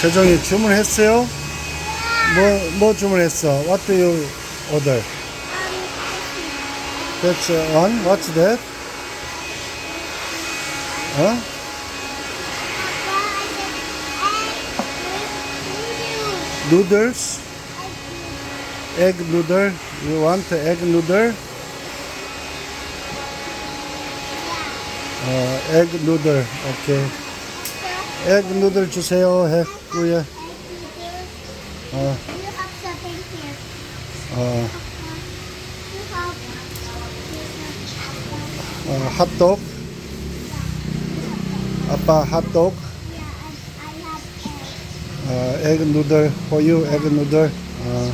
세정이 주문했어요? 뭐, 뭐 주문했어? What do you order? That's one. What's that? 어? Noodles? Egg noodle? You want egg noodle? 어, egg noodle. 오케이. Egg noodle 주세요. 했고요. 어, 어, 어, 핫도그. 아빠 핫도그. 어, egg noodle for you. egg noodle. 어,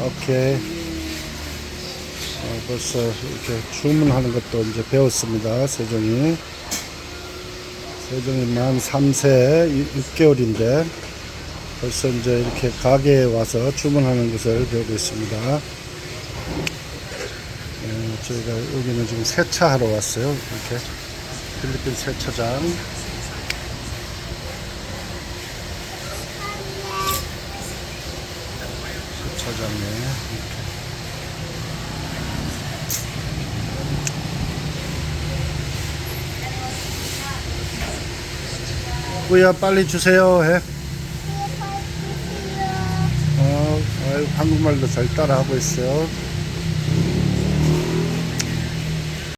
오케이. 어, 벌써 이렇게 주문하는 것도 이제 배웠습니다. 세종이. 세종이 만 3세 6개월인데 벌써 이제 이렇게 가게에 와서 주문하는 것을 배우고 있습니다. 어, 저희가 여기는 지금 세차하러 왔어요. 이렇게 필리핀 세차장. 세차장에 이렇게 꾸야 빨리 주세요 해. 어, 아유, 한국말도 잘 따라하고 있어요.